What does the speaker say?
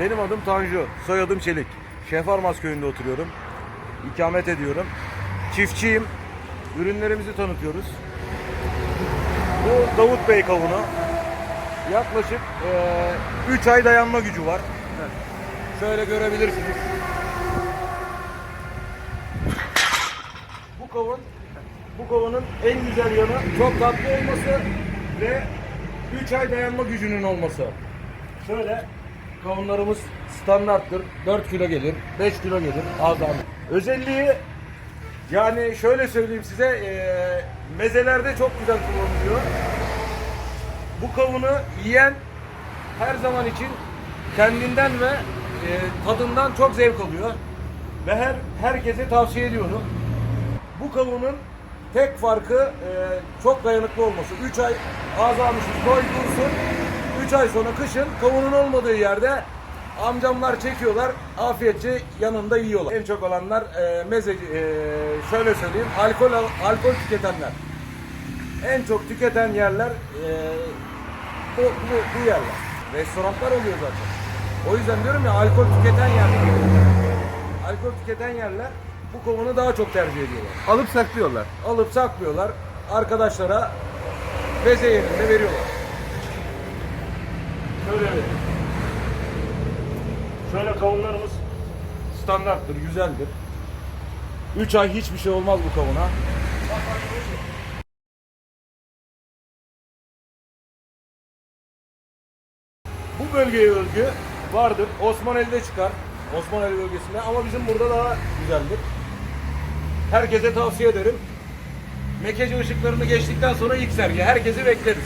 Benim adım Tanju, soyadım Çelik. Şehfarmaz köyünde oturuyorum. İkamet ediyorum. Çiftçiyim. Ürünlerimizi tanıtıyoruz. Bu Davut Bey kavunu. Yaklaşık 3 ay dayanma gücü var. Şöyle görebilirsiniz. Bu kavun bu kavunun en güzel yanı çok tatlı olması ve 3 ay dayanma gücünün olması. Şöyle kavunlarımız standarttır. 4 kilo gelir, 5 kilo gelir azami. Özelliği yani şöyle söyleyeyim size eee, mezelerde çok güzel kullanılıyor. Bu kavunu yiyen her zaman için kendinden ve eee, tadından çok zevk alıyor. Ve her herkese tavsiye ediyorum. Bu kavunun tek farkı eee, çok dayanıklı olması. 3 ay azamışız koy dursun. 3 ay sonra kışın kavunun olmadığı yerde amcamlar çekiyorlar. Afiyetçe yanında yiyorlar. En çok olanlar eee mezeci, eee, şöyle söyleyeyim alkol alkol tüketenler. En çok tüketen yerler eee, bu, bu, bu yerler. Restoranlar oluyor zaten. O yüzden diyorum ya alkol tüketen yerler. Alkol tüketen yerler bu kavunu daha çok tercih ediyorlar. Alıp saklıyorlar. Alıp saklıyorlar. Arkadaşlara beze yerinde veriyorlar. Şöyle vereyim. Şöyle kavunlarımız standarttır, güzeldir. 3 ay hiçbir şey olmaz bu kavuna. Bu bölgeye özgü vardır. Osmaneli'de çıkar. Osmaneli bölgesinde ama bizim burada daha güzeldir. Herkese tavsiye ederim. Mekece ışıklarını geçtikten sonra ilk sergi. Herkesi bekleriz.